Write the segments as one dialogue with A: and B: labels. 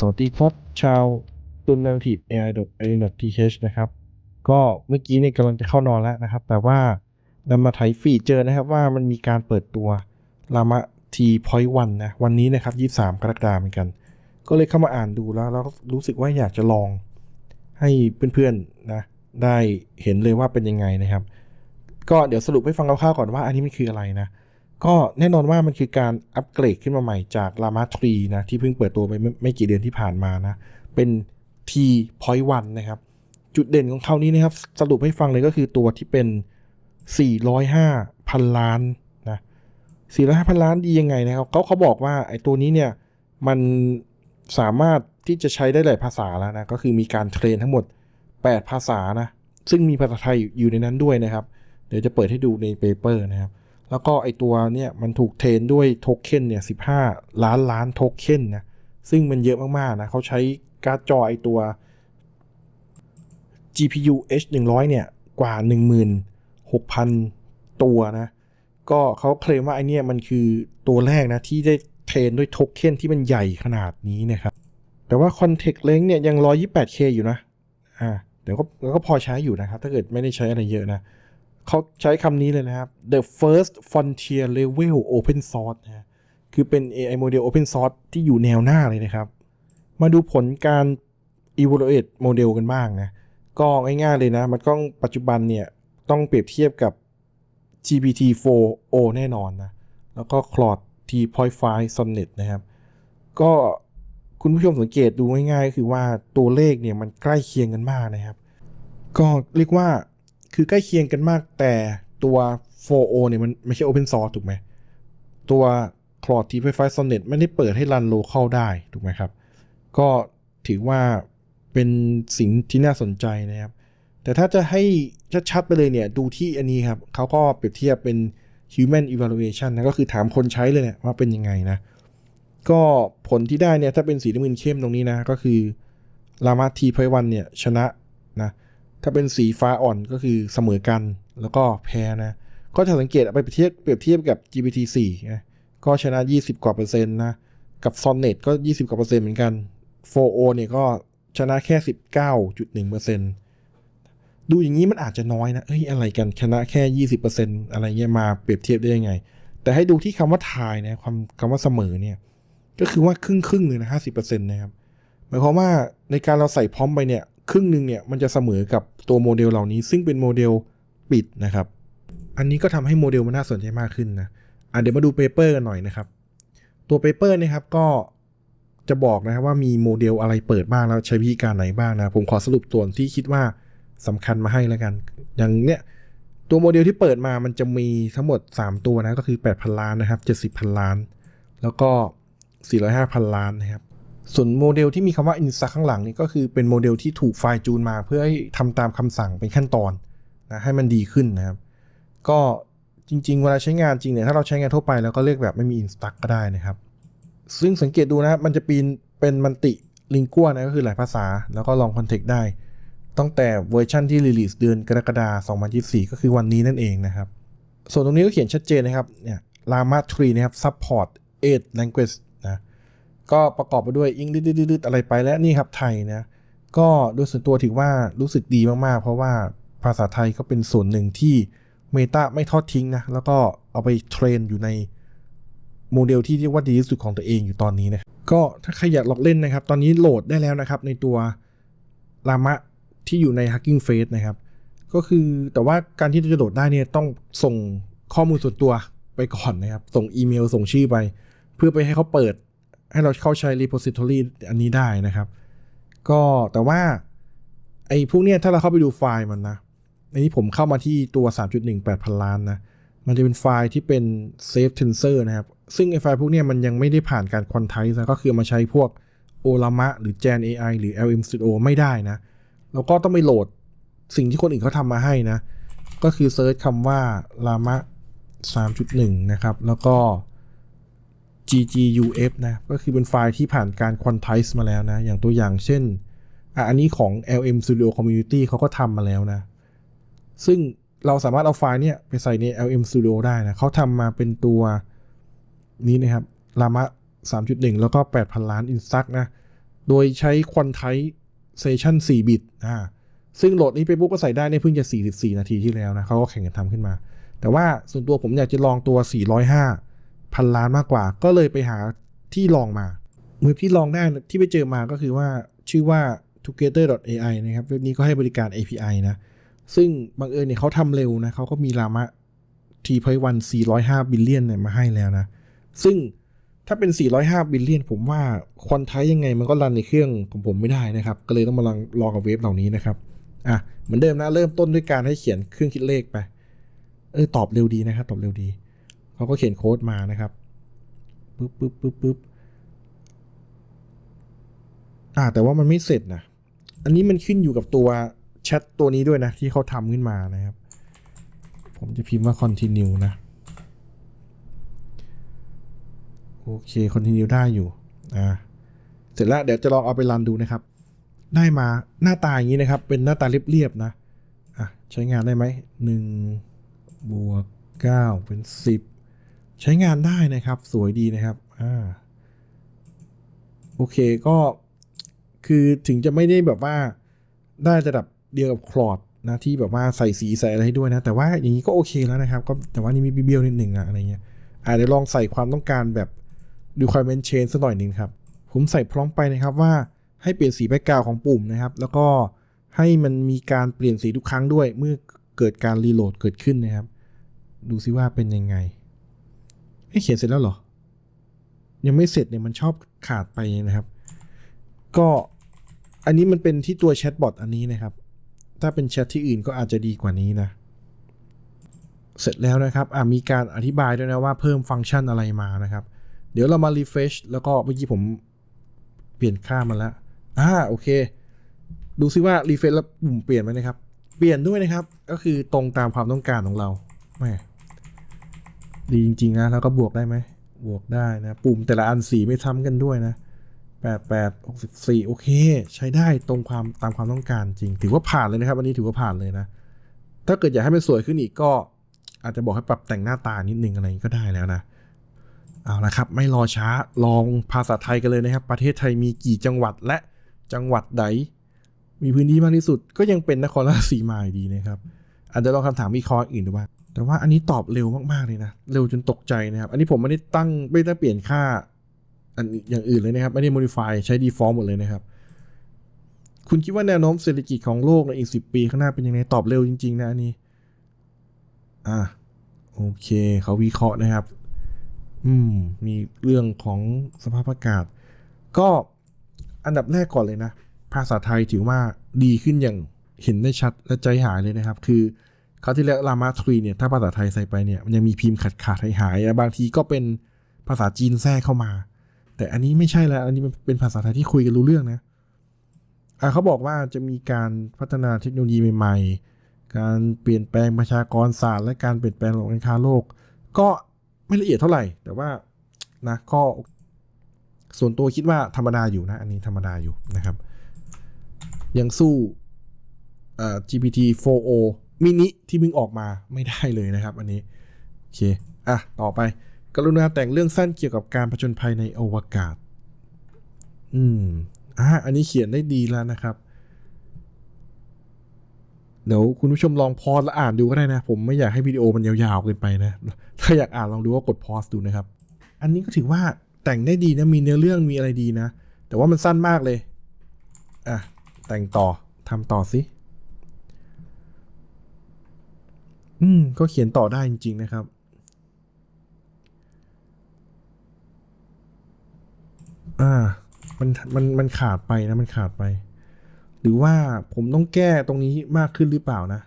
A: สวัสดีครับชาวตุนนาที AI AI th นะครับ ก็เมื่อกี้เนี่ยกำลังจะเข้านอนแล้วนะครับ แต่ว่านำมาไถฟีเจอร์นะครับว่ามันมีการเปิดตัวลามะ T Point 1นะ วันนี้นะครับ 23 กรกฎาคมเหมือนกัน ก็เลยเข้ามาอ่านดูแล้วแล้วรู้สึกว่าอยากจะลองให้เพื่อนๆนะได้เห็นเลยว่าเป็นยังไงนะครับ ก็เดี๋ยวสรุปให้ฟังคร่าวๆก่อนว่าอันนี้มันคืออะไรนะ ก็แน่นอนว่ามันคือการอัปเกรดขึ้นมาใหม่จาก Llama 3นะที่เพิ่งเปิดตัวไปไม่ไม่กี่เดือนที่ผ่านมานะ เป็น T Point 1นะครับ จุดเด่นของเขานี้นะครับ สรุปให้ฟังเลยก็คือตัวที่เป็น 405 พันล้านนะ405 พันล้านดียังไงนะครับเขาเขาบอกว่าไอ้ตัวนี้เนี่ยมันสามารถที่จะใช้ได้หลายภาษาแล้วนะ ก็คือมีการเทรนทั้งหมด 8 ภาษานะ ซึ่งมีภาษาไทยอยู่ในนั้นด้วยนะครับ เดี๋ยวจะเปิดให้ดูในเปเปอร์นะครับ แล้วก็ไอตัวเนี่ยมันถูกเทรนด้วยโทเค็นเนี่ย15ล้านล้านโทเค็นนะซึ่งมันเยอะมากๆนะเขาใช้การ์ดจอไอตัว GPU H100 เนี่ยกว่า 16,000 ตัวนะ ก็เขาเคลมว่าไอเนี่ยมันคือตัวแรกนะ ที่ได้เทรนด้วยโทเค็นที่มันใหญ่ขนาดนี้นะครับ แต่ว่า Context Length เนี่ยยัง 128K อยู่นะ อ่าเดี๋ยวก็ก็พอใช้อยู่นะครับ ถ้าเกิดไม่ได้ใช้อะไรเยอะนะ เขาใช้คำนี้เลยนะครับ the first frontier level open source นะคือเป็น AI model open source ที่อยู่แนวหน้าเลยนะครับ มาดูผลการ evaluate โมเดลกันบ้างนะ ก็ง่ายๆเลยนะ มันต้องปัจจุบันเนี่ย ต้องเปรียบเทียบกับ GPT-4o แน่นอนนะ แล้วก็ Claude T.5 Sonnet นะครับ ก็คุณผู้ชมสังเกตดูง่ายๆ คือว่าตัวเลขเนี่ยมันใกล้เคียงกันมากนะครับ ก็เรียกว่า คือใกล้เคียงกันมากแต่ตัว 4o เนี่ยมันไม่ใช่ Open Source ถูกไหม ตัว Claude T.5 Sonnet ไม่ได้เปิดให้รัน local ได้ถูกไหมครับ ก็ถือว่าเป็นสิ่งที่น่าสนใจนะครับ แต่ถ้าจะให้ชัดๆไปเลยเนี่ย ดูที่อันนี้ครับ เขาก็เปรียบเทียบเป็น human evaluation นะก็คือถามคนใช้เลยเนี่ยว่าเป็นยังไงนะ ก็ผลที่ได้เนี่ย ถ้าเป็นสีน้ำเงินเข้มตรงนี้นะ ก็คือ Llama T Point 1เนี่ย ชนะนะ ถ้าเป็นสีฟ้าอ่อนก็คือเสมอกัน แล้วก็แพ้นะ ก็จะสังเกตเอาไปเปรียบเทียบเปรียบเทียบกับ GPT 4นะก็ชนะ 20 กว่าเปอร์เซ็นต์นะ กับ Sonnet ก็ 20 กว่าเปอร์เซ็นต์เหมือนกัน 4o เนี่ยก็ชนะแค่ 19.1เปอร์เซ็นต์ดูอย่างนี้มันอาจจะน้อยนะ เอ้ยอะไรกันชนะแค่ 20%อะไรเงี้ยมาเปรียบเทียบได้ยังไง แต่ให้ดูที่คำว่าทายนะความคำว่าเสมอเนี่ย ก็คือว่าครึ่งครึ่งเลยนะ50%นะครับ หมายความว่าในการเราใส่พร้อมไปเนี่ย ครึ่งหนึ่งเนี่ยมันจะเสมอกับตัวโมเดลเหล่านี้ ซึ่งเป็นโมเดลปิดนะครับ อันนี้ก็ทำให้โมเดลมันน่าสนใจมากขึ้นนะอะเดี๋ยวมาดูเปเปอร์กันหน่อยนะครับ ตัวเปเปอร์นะครับก็จะบอกนะครับว่ามีโมเดลอะไรเปิดบ้างแล้วใช้วิธีการไหนบ้างนะผมขอสรุปส่วนที่คิดว่าสำคัญมาให้แล้วกัน อย่างเนี้ยตัวโมเดลที่เปิดมามันจะมีทั้งหมด 3 ตัวนะก็คือ 8,000 ล้านนะครับ 70,000 ล้าน แล้วก็ 405,000 ล้านนะครับ ส่วนโมเดลที่มีคำว่า i n s t a ข้างหลังนี่ก็คือเป็นโมเดลที่ถูกไฟล์จูนมาเพื่อให้ทำตามคำสั่งเป็นขั้นตอนนะให้มันดีขึ้นนะครับ ก็จริง ๆ เวลาใช้งานจริงเนี่ยถ้าเราใช้งานทั่วไปแล้วก็เรียกแบบไม่มี i n s t a ก็ได้นะครับ ซึ่งสังเกตดูนะครับมันจะปีนเป็นมันติลิงกัวนะก็คือหลายภาษาแล้วก็ลองคอนเทกต์ได้ ตั้งแต่เวอร์ชันที่รีลีสเดือนกรกฎาคม2024 ก็คือวันนี้นั่นเองนะครับ ส่วนตรงนี้ก็เขียนชัดเจนนะครับเนี่ย Llama 3นะครับ support 8 language ก็ประกอบไปด้วยอังดืดๆอะไรไปและนี่ครับไทยนะก็โดยส่วนตัวถือว่ารู้สึกดีมากๆ เพราะว่าภาษาไทยก็เป็นส่วนหนึ่งที่เมตาไม่ทอดทิ้งนะ แล้วก็เอาไปเทรนอยู่ในโมเดลที่เรียกว่าดีที่สุดของตัวเองอยู่ตอนนี้นะก็ถ้าใครอยากลองเล่นนะครับ ตอนนี้โหลดได้แล้วนะครับในตัว Llama ที่อยู่ใน Hugging Face นะครับ ก็คือแต่ว่าการที่จะโหลดได้เนี่ยต้องส่งข้อมูลส่วนตัวไปก่อนนะครับ ส่งอีเมลส่งชื่อไป เพื่อไปให้เขาเปิด ให้เราเข้าใช้ repository อันนี้ได้นะครับ ก็แต่ว่าไอ้พวกเนี้ยถ้าเราเข้าไปดูไฟล์มันนะในนี้ผมเข้ามาที่ตัว 3.18 พันล้านนะ มันจะเป็นไฟล์ที่เป็น Safe Tensor นะครับ ซึ่งไอ้ไฟล์พวกเนี้ยมันยังไม่ได้ผ่านการ quantize นะก็คือมาใช้พวก Olama หรือ Gen AI หรือ LM Studio ไม่ได้นะ แล้วก็ต้องไปโหลดสิ่งที่คนอื่นเขาทำมาให้นะ ก็คือเซิร์ชคำว่า lama 3.1 นะครับ แล้วก็ gguf นะ ก็คือเป็นไฟล์ที่ผ่านการ quantize มาแล้วนะ อย่างตัวอย่างเช่นอะอันนี้ของ LM Studio Community เขาก็ทำมาแล้วนะ ซึ่งเราสามารถเอาไฟล์เนี่ยไปใส่ใน LM Studio ได้นะ เขาทำมาเป็นตัวนี้นะครับ Llama 3.1 แล้วก็ 8,000 ล้าน Instax นะ โดยใช้ quantization 4 บิตอ่าซึ่งโหลดนี้ไปปุ๊บก็ใส่ได้ในเพิ่งจะ 44 นาทีที่แล้วนะเขาก็แข่งกันทำขึ้นมา แต่ว่าส่วนตัวผมอยากจะลองตัว 405 พันล้านมากกว่า ก็เลยไปหาที่ลองมาเว็บที่ลองได้ที่ไปเจอมาก็คือว่าชื่อว่า together.ai นะครับ เว็บนี้ก็ให้บริการ API นะ ซึ่งบังเอิญเนี่ยเขาทำเร็วนะเขาก็มีรามะ t p วัน405 บิลเลียนเนี่ยมาให้แล้วนะ ซึ่งถ้าเป็น 405 บิลเลียน ผมว่าควันไทยยังไงมันก็รันในเครื่องของผมไม่ได้นะครับ ก็เลยต้องมาลองลองกับเว็บเหล่านี้นะครับ อะ เหมือนเดิมนะ เริ่มต้นด้วยการให้เขียนเครื่องคิดเลขไป เออ ตอบเร็วดีนะครับ ตอบเร็วดี เขาก็เขียนโค้ดมานะครับปึ๊บปึ๊บปึ๊บปึ๊บอ่าแต่ว่ามันไม่เสร็จนะ อันนี้มันขึ้นอยู่กับตัวแชทตัวนี้ด้วยนะ ที่เขาทำขึ้นมานะครับ ผมจะพิมพ์ว่า continue นะ โอเค continue ได้อยู่ อ่า เสร็จแล้วเดี๋ยวจะลองเอาไปรันดูนะครับ ได้มาหน้าตาอย่างนี้นะครับ เป็นหน้าตาเรียบๆนะ อะ ใช้งานได้ไหมหนึ่งบวกเก้าเป็นสิบ ใช้งานได้นะครับ สวยดีนะครับอ่าโอเคก็คือถึงจะไม่ได้แบบว่าได้ระดับเดียวกับคลอดนะที่แบบว่าใส่สีใส่อะไรให้ด้วยนะ แต่ว่าอย่างนี้ก็โอเคแล้วนะครับ ก็แต่ว่านี่มีเบี้ยวนิดหนึ่งอะอะไรเงี้ยอาจจะเดี๋ยวลองใส่ความต้องการแบบ requirement change สักหน่อยหนึ่งครับ ผมใส่พร้อมไปนะครับว่าให้เปลี่ยนสีแบ็กกราวของปุ่มนะครับ แล้วก็ให้มันมีการเปลี่ยนสีทุกครั้งด้วย เมื่อเกิดการรีโหลดเกิดขึ้นนะครับ ดูซิว่าเป็นยังไง เอ้เขียนเสร็จแล้วเหรอ ยังไม่เสร็จเนี่ยมันชอบขาดไปนะครับ ก็อันนี้มันเป็นที่ตัวแชทบอทอันนี้นะครับ ถ้าเป็นแชทที่อื่นก็อาจจะดีกว่านี้นะ เสร็จแล้วนะครับอ่ามีการอธิบายด้วยนะว่าเพิ่มฟังก์ชันอะไรมานะครับ เดี๋ยวเรามา refresh แล้วก็เมื่อกี้ผมเปลี่ยนค่ามาแล้วอ่าโอเค ดูซิว่า refresh แล้วปุ่มเปลี่ยนไหมนะครับ เปลี่ยนด้วยนะครับ ก็คือตรงตามความต้องการของเราแม่ ดีจริง ๆ นะ แล้วก็บวกได้ไหม บวกได้นะ ปุ่มแต่ละอันสีไม่ซ้ำกันด้วยนะแปดแปดหกสิบสี่โอเค ใช้ได้ตรงความตามความต้องการจริง ถือว่าผ่านเลยนะครับ อันนี้ถือว่าผ่านเลยนะ ถ้าเกิดอยากให้มันสวยขึ้นอีกก็อาจจะบอกให้ปรับแต่งหน้าตานิดนึงอะไรก็ได้แล้วนะเอาละครับ ไม่รอช้าลองภาษาไทยกันเลยนะครับ ประเทศไทยมีกี่จังหวัดและจังหวัดใดมีพื้นที่มากที่สุดก็ยังเป็นนครราชสีมาอยู่ดีนะครับ อาจจะลองคำถามวิเคราะห์อื่นดูบ้าง แต่ว่าอันนี้ตอบเร็วมาก ๆ เลยนะ เร็วจนตกใจนะครับ อันนี้ผมไม่ได้ตั้งไม่ได้เปลี่ยนค่าอันอย่างอื่นเลยนะครับ ไม่ได้ modify ใช้ default หมดเลยนะครับ คุณคิดว่าแนวโน้มเศรษฐกิจของโลกในอีก 10 ปีข้างหน้าเป็นยังไงตอบเร็วจริง ๆ นะอันนี้ อ่าโอเคเขาวิเคราะห์นะครับ อืม มีเรื่องของสภาพอากาศ ก็อันดับแรกก่อนเลยนะ ภาษาไทยถือว่าดีขึ้นอย่างเห็นได้ชัดและใจหายเลยนะครับ คือ เขาวที่แล้วรามาทรีเนี่ยถ้าภาษาไทยใส่ไปเนี่ยมันยังมีพิมพ์ขาดขาดหายหายๆและบางทีก็เป็นภาษาจีนแทรกเข้ามา แต่อันนี้ไม่ใช่แล้ว อันนี้มันเป็นภาษาไทยที่คุยกันรู้เรื่องนะอะเขาบอกว่าจะมีการพัฒนาเทคโนโลยีใหม่ ๆ การเปลี่ยนแปลงประชากรศาสตร์ และการเปลี่ยนแปลงระบบการค้าโลก ก็ไม่ละเอียดเท่าไหร่ แต่ว่านะก็ส่วนตัวคิดว่าธรรมดาอยู่นะ อันนี้ธรรมดาอยู่นะครับ ยังสู้อ่อ GPT 4o mini ที่เพิ่งออกมาไม่ได้เลยนะครับ อันนี้โอเคอะต่อไป กรุณาแต่งเรื่องสั้นเกี่ยวกับการผจญภัยในอวกาศ อืมอะอันนี้เขียนได้ดีแล้วนะครับเดี๋ยวคุณผู้ชมลองพอสแล้วอ่านดูก็ได้นะ ผมไม่อยากให้วิดีโอมันยาวๆเกินไปนะ ถ้าอยากอ่านลองดูว่ากดพอสดูนะครับ อันนี้ก็ถือว่าแต่งได้ดีนะ มีเนื้อเรื่องมีอะไรดีนะ แต่ว่ามันสั้นมากเลย อะ แต่งต่อทำต่อสิ อืม ก็เขียนต่อได้จริง ๆ นะครับ อ่า มันมันมันขาดไปนะ มันขาดไป หรือว่าผมต้องแก้ตรงนี้มากขึ้นหรือเปล่านะ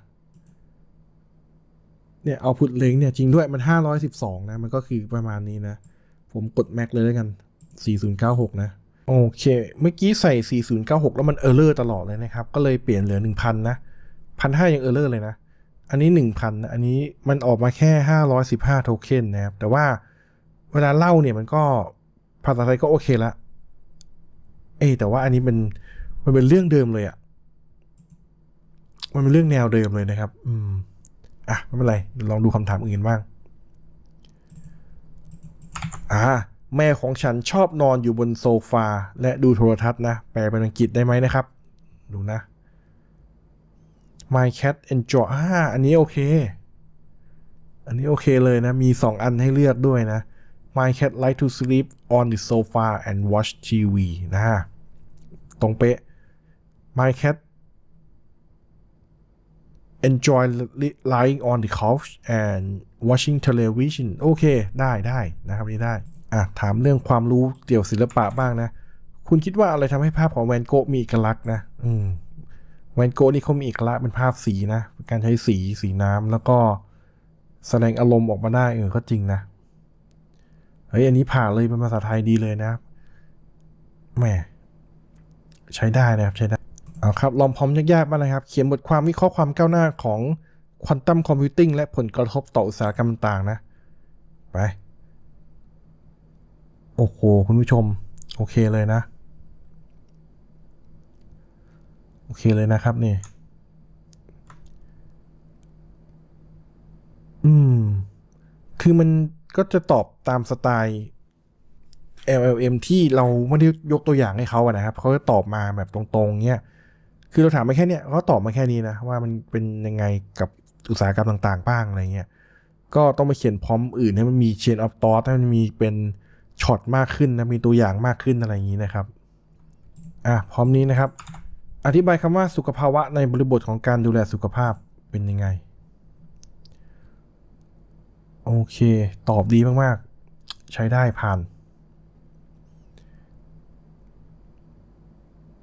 A: เนี่ยเอาพุทเลงเนี่ยจริงด้วยมัน512นะ มันก็คือประมาณนี้นะ ผมกดแม็กเลยแล้วกัน4096นะ โอเค เมื่อกี้ใส่4096แล้วมันเออร์เลอร์ตลอดเลยนะครับ ก็เลยเปลี่ยนเหลือ1,000นะ1,500ยังเออร์เลอร์เลยนะ อันนี้ 1,000นะอันนี้มันออกมาแค่ 515 โทเค็นนะครับ แต่ว่าเวลาเล่าเนี่ยมันก็ภาษาไทยก็โอเคละ เอยแต่ว่าอันนี้มันมันเป็นเรื่องเดิมเลยอะมันเป็นเรื่องแนวเดิมเลยนะครับ อืม อะไม่เป็นไร ลองดูคำถามอื่นบ้าง อ่า แม่ของฉันชอบนอนอยู่บนโซฟา และดูโทรทัศน์นะ แปลเป็นอังกฤษได้ไหมนะครับ ดูนะ My cat enjoy อ่าอันนี้โอเค อันนี้โอเคเลยนะ มี 2 อันให้เลือกด้วยนะ My cat like to sleep on the sofa and watch TV นะตรงเป๊ะ My cat enjoy lying on the couch and watching television โอเค ได้ได้นะครับนี่ได้อะถามเรื่องความรู้เกี่ยวศิลปะบ้างนะ คุณคิดว่าอะไรทำให้ภาพของแวนโกะมีเอกลักษณ์นะ อืม วนโกะนี่เขามีเอกลักษณ์เป็นภาพสีนะ การใช้สีสีน้ำแล้วก็แสดงอารมณ์ออกมาได้เออก็จริงนะ เฮ้ย อันนี้ผ่านเลยเป็นภาษาไทยดีเลยนะแหมใช้ได้นะครับ ใช้ได้ เอาครับ ลองพร้อมยากๆมาเลยครับ เขียนบทความวิเคราะห์ความก้าวหน้าของควอนตัมคอมพิวติ้งและผลกระทบต่ออุตสาหกรรมต่างๆนะ ไป โอ้โห คุณผู้ชม โอเคเลยนะ โอเคเลยนะครับนี่ อืม คือมันก็จะตอบตามสไตล์ LLM ที่เราไม่ได้ยกตัวอย่างให้เขาอะนะครับ เขาจะตอบมาแบบตรงๆเนี้ยคือเราถามมาแค่เนี้ยเขาตอบมาแค่นี้นะ ว่ามันเป็นยังไงกับอุตสาหกรรมต่างๆ บ้างอะไรเงี้ย ก็ต้องไปเขียนพร้อมอื่นให้มันมี chain of thought ให้มันมีเป็นช็อตมากขึ้นนะ มีตัวอย่างมากขึ้นอะไรอย่างนี้นะครับ อะพร้อมนี้นะครับ อธิบายคำว่าสุขภาวะในบริบทของการดูแลสุขภาพเป็นยังไง โอเค ตอบดีมาก ๆ ใช้ได้ผ่าน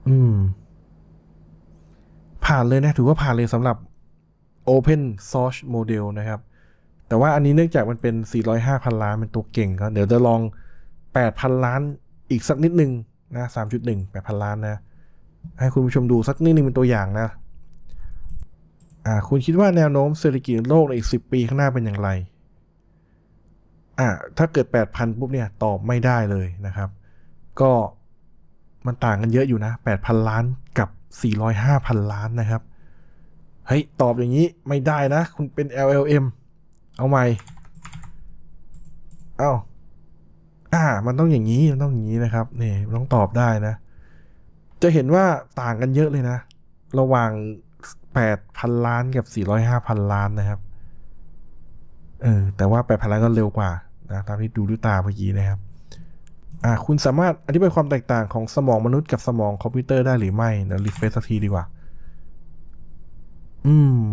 A: อืม ผ่านเลยนะ ถือว่าผ่านเลยสำหรับ Open Source Model นะครับ แต่ว่าอันนี้เนื่องจากมันเป็น 405,000ล้านเป็นตัวเก่งก็เดี๋ยวจะลอง 8,000 ล้านอีกสักนิดนึงนะ 3.1 8,000 ล้านนะ ให้คุณผู้ชมดูสักนิดนึงเป็นตัวอย่างนะอ่าคุณคิดว่าแนวโน้มเศรษฐกิจโลกในอีก 10 ปีข้างหน้าเป็นอย่างไรอ่าถ้าเกิด 8,000 ปุ๊บเนี่ยตอบไม่ได้เลยนะครับ ก็มันต่างกันเยอะอยู่นะ 8,000 ล้านกับ 405,000 ล้านนะครับ เฮ้ย ตอบอย่างนี้ไม่ได้นะ คุณเป็น LLM เอาใหม่ เอา้าอ่า มันต้องอย่างนี้ มันต้องอย่างนี้นะครับ นี่ต้องตอบได้นะ จะเห็นว่าต่างกันเยอะเลยนะ ระหว่าง 8,000 ล้านกับ 405,000 ล้านนะครับ เออ แต่ว่า 8,000 ล้านก็เร็วกว่านะตามที่ดูด้วยตาเมื่อกี้นะครับ อ่า คุณสามารถอธิบายความแตกต่างของสมองมนุษย์กับสมองคอมพิวเตอร์ได้หรือไม่เดี๋ยวรีเฟรชสักทีดีกว่า อืม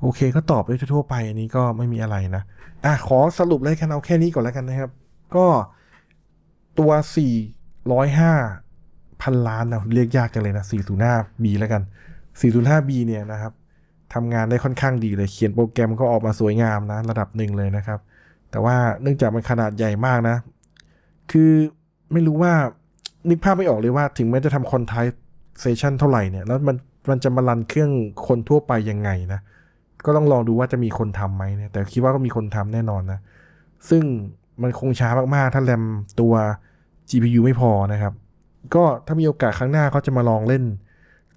A: โอเค ก็ตอบได้ทั่วไปอันนี้ก็ไม่มีอะไรนะ อะ ขอสรุปเลยกันเอาแค่นี้ก่อนแล้วกันนะครับ ก็ตัว 405 พันล้านนะเรียกยากจังเลยนะ 405B แล้วกัน 405B เนี่ยนะครับทำงานได้ค่อนข้างดีเลย เขียนโปรแกรมก็ออกมาสวยงามนะ ระดับหนึ่งเลยนะครับ แต่ว่าเนื่องจากมันขนาดใหญ่มากนะ คือไม่รู้ว่านึกภาพไม่ออกเลยว่าถึงแม้จะทำคอนไทเซชันเท่าไหร่เนี่ย แล้วมันมันจะมารันเครื่องคนทั่วไปยังไงนะ ก็ต้องลองดูว่าจะมีคนทำไหมเนี่ย แต่คิดว่าก็มีคนทำแน่นอนนะ ซึ่งมันคงช้ามากๆ ถ้าแรมตัว GPU ไม่พอนะครับ ก็ถ้ามีโอกาสครั้งหน้าเขาจะมาลองเล่น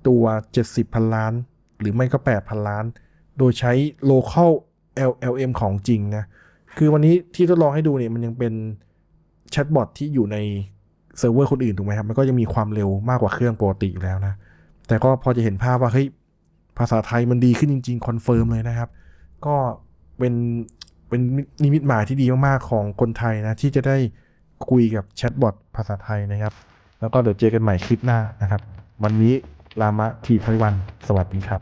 A: ตัว 70พันล้าน หรือไม่ก็8พันล้าน โดยใช้ local LLM ของจริงนะ คือวันนี้ที่ทดลองให้ดูเนี่ยมันยังเป็นแชทบอทที่อยู่ในเซิร์ฟเวอร์คนอื่นถูกไหมครับ มันก็ยังมีความเร็วมากกว่าเครื่องปกติอยู่แล้วนะ แต่ก็พอจะเห็นภาพว่าเฮ้ยภาษาไทยมันดีขึ้นจริงๆคอนเฟิร์มเลยนะครับ ก็เป็นเป็นนิมิตหมายที่ดีมากๆของคนไทยนะ ที่จะได้คุยกับแชทบอทภาษาไทยนะครับ แล้วก็เดี๋ยวเจอกันใหม่คลิปหน้านะครับ วันนี้รามะทีพริวัน สวัสดีครับ